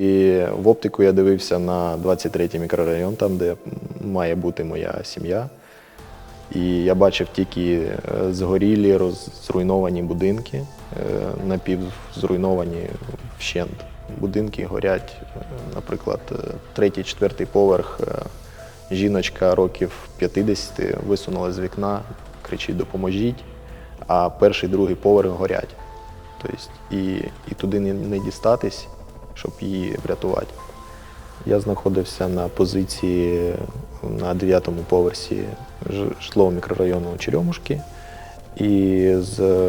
І в оптику я дивився на 23-й мікрорайон, там, де має бути моя сім'я. І я бачив тільки е, згорілі, зруйновані будинки, е, напівзруйновані вщент. Будинки горять, е, наприклад, третій, четвертий поверх. Жіночка років 50 висунула з вікна, кричить Допоможіть, а перший, другий поверх горять. Тобто, і, і туди не, не дістатись, щоб її врятувати. Я знаходився на позиції на 9-му поверсі житлового мікрорайону Черемушки і з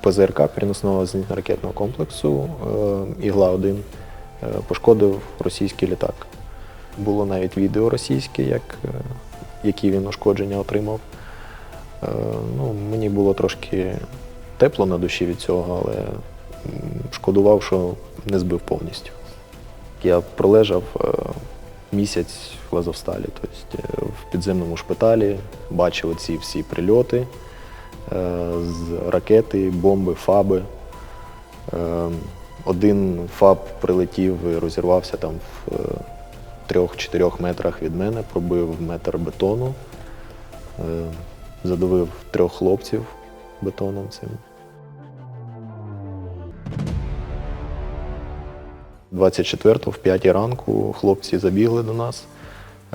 ПЗРК переносного зенітно-ракетного комплексу е, Ігла-1 е, пошкодив російський літак. Було навіть відео російське, як, е, які він ушкодження отримав. Ну, мені було трошки тепло на душі від цього, але шкодував, що не збив повністю. Я пролежав е, місяць в Лазовсталі, тобто е, в підземному шпиталі, бачив ці всі прильоти е, з ракети, бомби, фаби. Один фаб прилетів і розірвався там в трьох-чотирьох метрах від мене, пробив метр бетону, задавив трьох хлопців бетоном цим. 24-го в 5 ранку хлопці забігли до нас,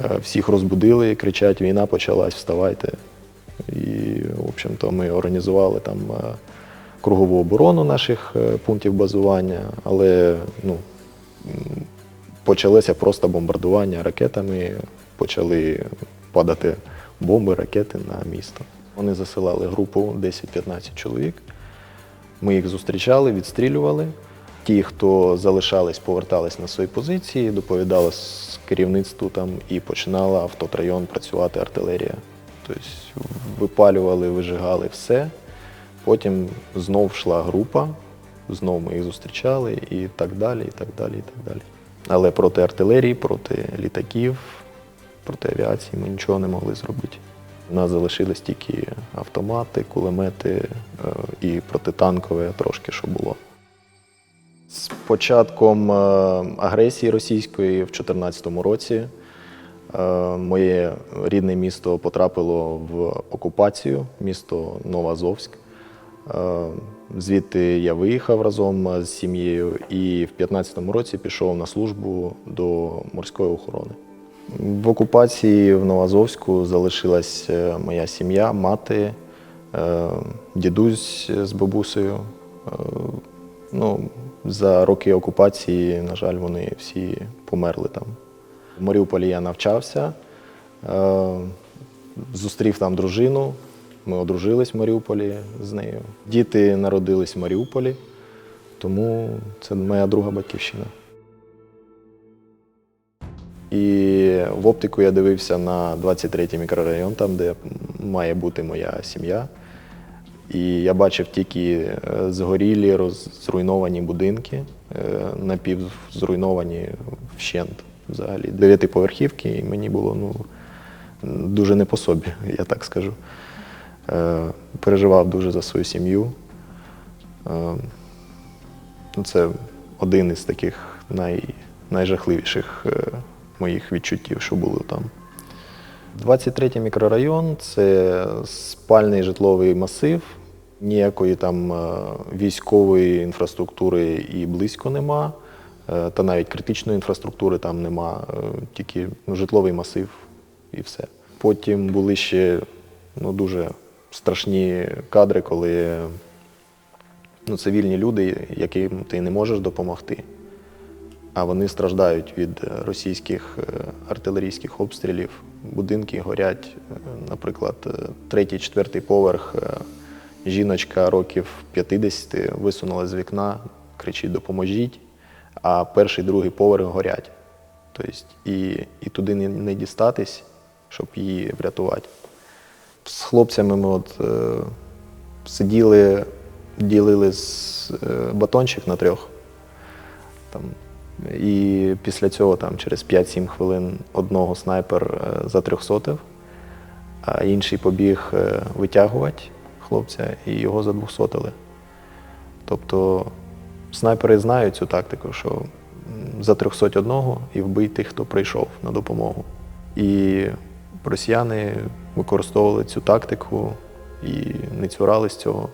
е, всіх розбудили, кричать, війна почалась, вставайте. І, в общем-то, ми організували там е, кругову оборону наших е, пунктів базування, але ну, почалося просто бомбардування ракетами, почали падати бомби, ракети на місто. Вони засилали групу 10-15 чоловік. Ми їх зустрічали, відстрілювали. Ті, хто залишались, повертались на свої позиції, доповідали з керівництву там і починала автотрайон працювати артилерія. Тобто випалювали, вижигали все. Потім знов йшла група, знов ми їх зустрічали і так далі, і так далі, і так далі. Але проти артилерії, проти літаків, проти авіації ми нічого не могли зробити. У нас залишились тільки автомати, кулемети е, і протитанкове трошки, що було. З початком е, агресії російської в 2014 році е, моє рідне місто потрапило в окупацію, місто Новоазовськ. Е, Звідти я виїхав разом з сім'єю і в 2015 році пішов на службу до морської охорони. В окупації в Новоазовську залишилась моя сім'я, мати, дідусь з бабусею. Ну, за роки окупації, на жаль, вони всі померли там. В Маріуполі я навчався, е, зустрів там дружину. Ми одружились в Маріуполі з нею. Діти народились в Маріуполі, тому це моя друга батьківщина. І в оптику я дивився на 23-й мікрорайон, там, де має бути моя сім'я. І я бачив тільки е, згорілі, роз- зруйновані будинки, е, напівзруйновані вщент взагалі. Дев'ятиповерхівки, і мені було ну, дуже не по собі, я так скажу. Е, Переживав дуже за свою сім'ю. Ну, Це один із таких най, найжахливіших моїх відчуттів, що було там. 23-й мікрорайон це спальний житловий масив. Ніякої там е, військової інфраструктури і близько нема, е, та навіть критичної інфраструктури там нема, е, тільки ну, житловий масив і все. Потім були ще ну, дуже страшні кадри, коли ну, цивільні люди, яким ти не можеш допомогти, а вони страждають від російських артилерійських обстрілів. Будинки горять, наприклад, третій, четвертий поверх. Жіночка років 50 висунула з вікна, кричить Допоможіть, а перший, другий поверх горять. Тобто, і, і туди не, не дістатись, щоб її врятувати. З хлопцями ми от, е, сиділи, ділили з, е, батончик на трьох. Там, і після цього там, через 5-7 хвилин одного снайпер е, затрьохсотив, а інший побіг е, витягувати хлопця і його задвохсотили. Тобто снайпери знають цю тактику, що за 301 і вбий тих, хто прийшов на допомогу. І росіяни використовували цю тактику і не цурались цього.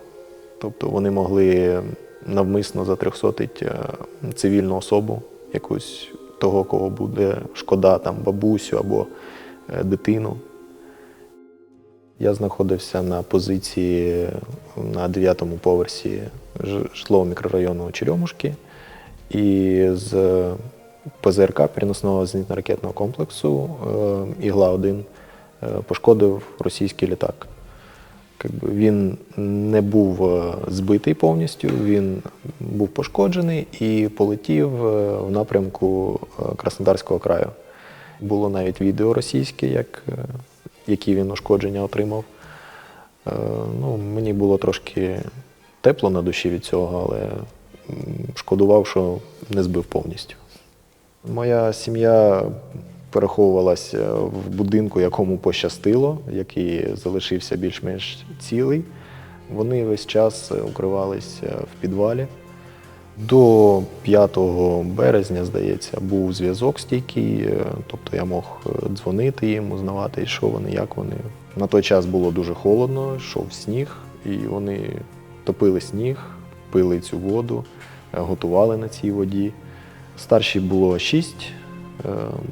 Тобто вони могли навмисно затрьохсотити е, цивільну особу, якусь того, кого буде шкода, там бабусю або е, дитину. Я знаходився на позиції на 9-му поверсі житлового мікрорайону Черемушки. І з ПЗРК переносного зенітно-ракетного комплексу е, Ігла-1 е, пошкодив російський літак. Він не був е, збитий повністю, він був пошкоджений і полетів в напрямку Краснодарського краю. Було навіть відео російське, як, які він ушкодження отримав. Е, Ну, мені було трошки тепло на душі від цього, але шкодував, що не збив повністю. Моя сім'я переховувалася в будинку, якому пощастило, який залишився більш-менш цілий. Вони весь час укривалися в підвалі. До 5 березня, здається, був зв'язок стійкий, е, тобто я мог е, дзвонити їм, узнавати, що вони, як вони. На той час було дуже холодно, йшов сніг, і вони топили сніг, пили цю воду, е, готували на цій воді. Старшій було 6,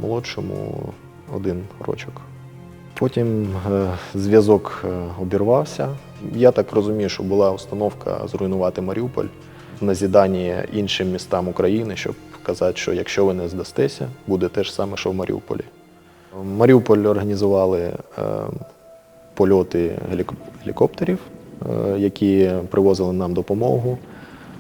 молодшому один рочок. Потім зв'язок обірвався. Я так розумію, що була установка зруйнувати Маріуполь в назіданні іншим містам України, щоб казати, що якщо ви не здастеся, буде те ж саме, що в Маріуполі. В Маріуполь організували е, польоти гелікоптерів, е, які привозили нам допомогу.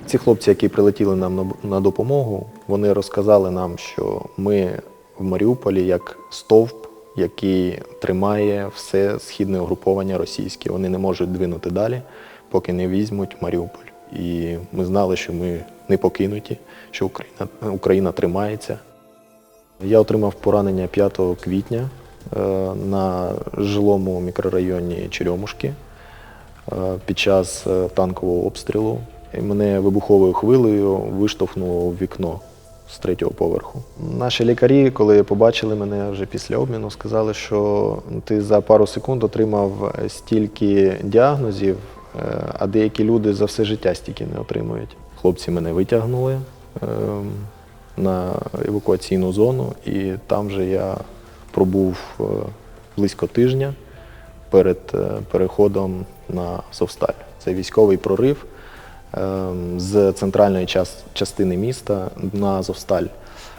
Ці хлопці, які прилетіли нам на- на допомогу, вони розказали нам, що ми в Маріуполі як стовп, який тримає все східне угруповання російське. Вони не можуть двинути далі, поки не візьмуть Маріуполь. І ми знали, що ми не покинуті, що Україна, Україна тримається. Я отримав поранення 5 квітня е, на жилому мікрорайоні Черемушки е, під час е, танкового обстрілу. Мене вибуховою хвилею виштовхнуло в вікно з третього поверху. Наші лікарі, коли побачили мене вже після обміну, сказали, що ти за пару секунд отримав стільки діагнозів, а деякі люди за все життя стільки не отримують. Хлопці мене витягнули ем, на евакуаційну зону, і там же я пробув е, близько тижня перед е, переходом на Совсталь. Це військовий прорив ем, з центральної частини міста на Азовсталь.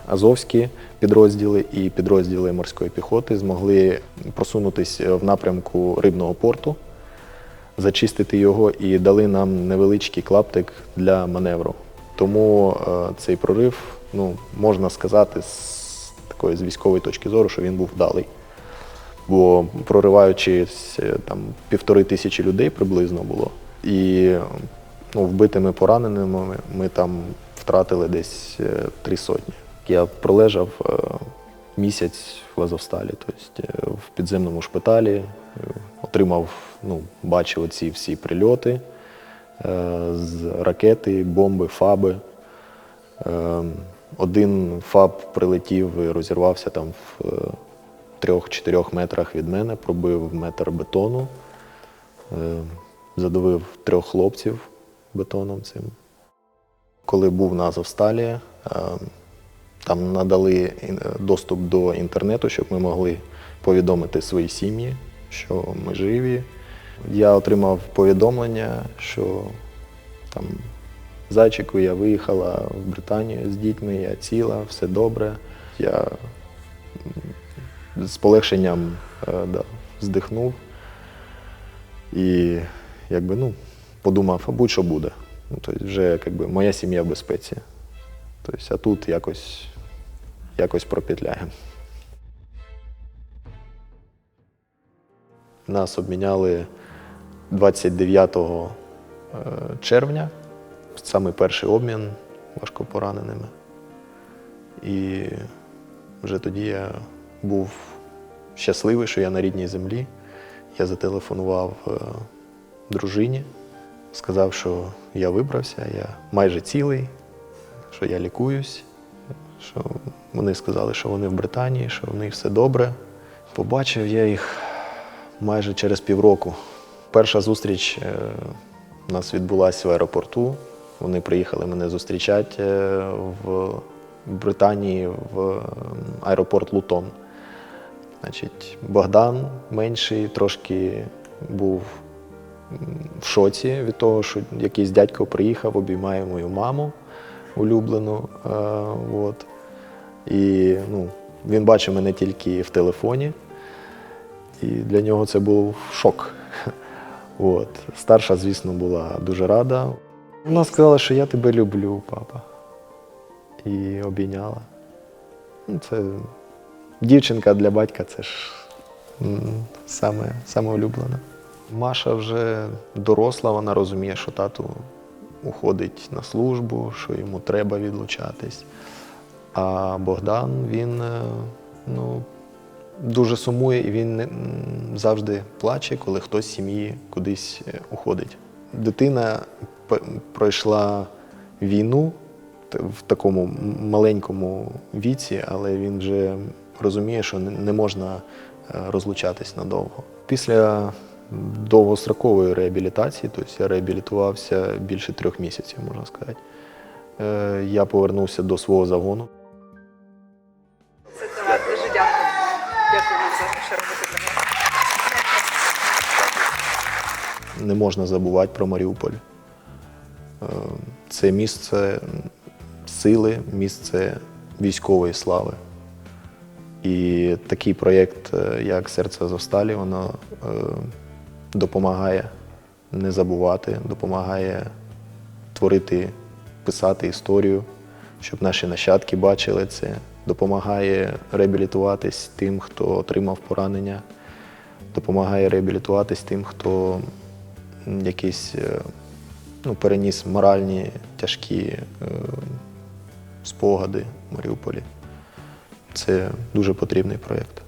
Азовські підрозділи і підрозділи морської піхоти змогли просунутися в напрямку рибного порту, зачистити його і дали нам невеличкий клаптик для маневру. Тому е, цей прорив, ну, можна сказати, з такої з військової точки зору, що він був вдалий. Бо прориваючись е, там півтори тисячі людей приблизно було. І ну, вбитими пораненими ми, там втратили десь е, три сотні. Я пролежав місяць в Азовсталі, тобто е, в підземному шпиталі, е, отримав, ну, бачив оці всі прильоти е, з ракети, бомби, фаби. Один фаб прилетів і розірвався там в трьох-чотирьох метрах від мене, пробив метр бетону, задавив трьох хлопців бетоном цим. Коли був на Азовсталі, там надали доступ до інтернету, щоб ми могли повідомити свої сім'ї, що ми живі. Я отримав повідомлення, що там зайчику я виїхала в Британію з дітьми, я ціла, все добре. Я з полегшенням е, да, здихнув і якби, ну, подумав, а будь-що буде. Ну, тобто вже якби, моя сім'я в безпеці. Тобто, а тут якось, якось пропетляємо. Нас обміняли 29 е, червня, саме перший обмін важкопораненими. І вже тоді я був щасливий, що я на рідній землі. Я зателефонував е, дружині, сказав, що я вибрався, я майже цілий, що я лікуюсь, що вони сказали, що вони в Британії, що в них все добре. Побачив я їх майже через півроку. Перша зустріч е, у нас відбулася в аеропорту. Вони приїхали мене зустрічати е, в Британії в аеропорт Лутон. Значить, Богдан менший трошки був в шоці від того, що якийсь дядько приїхав, обіймає мою маму улюблену. Е, от. І ну, він бачив мене тільки в телефоні, і для нього це був шок. От. Старша, звісно, була дуже рада. Вона сказала, що я тебе люблю, папа. І обійняла. Ну, це дівчинка для батька це ж саме, саме улюблене. Маша вже доросла, вона розуміє, що тату уходить на службу, що йому треба відлучатись. А Богдан, він е, ну, дуже сумує і він завжди плаче, коли хтось з сім'ї кудись е, уходить. Дитина пройшла війну в такому маленькому віці, але він вже розуміє, що не- можна е, розлучатись надовго. Після довгострокової реабілітації, тобто я реабілітувався більше трьох місяців, можна сказати. е, Я повернувся до свого загону. Це так, дуже дякую. Дякую вам за що робите для нас. не можна забувати про Маріуполь. Е, Це місце сили, місце військової слави. І такий проєкт, е, як Серце Азовсталі, воно допомагає не забувати, допомагає творити, писати історію, щоб наші нащадки бачили це, допомагає реабілітуватись тим, хто отримав поранення, допомагає реабілітуватись тим, хто якісь е, ну, переніс моральні тяжкі е, спогади в Маріуполі. Це дуже потрібний проєкт.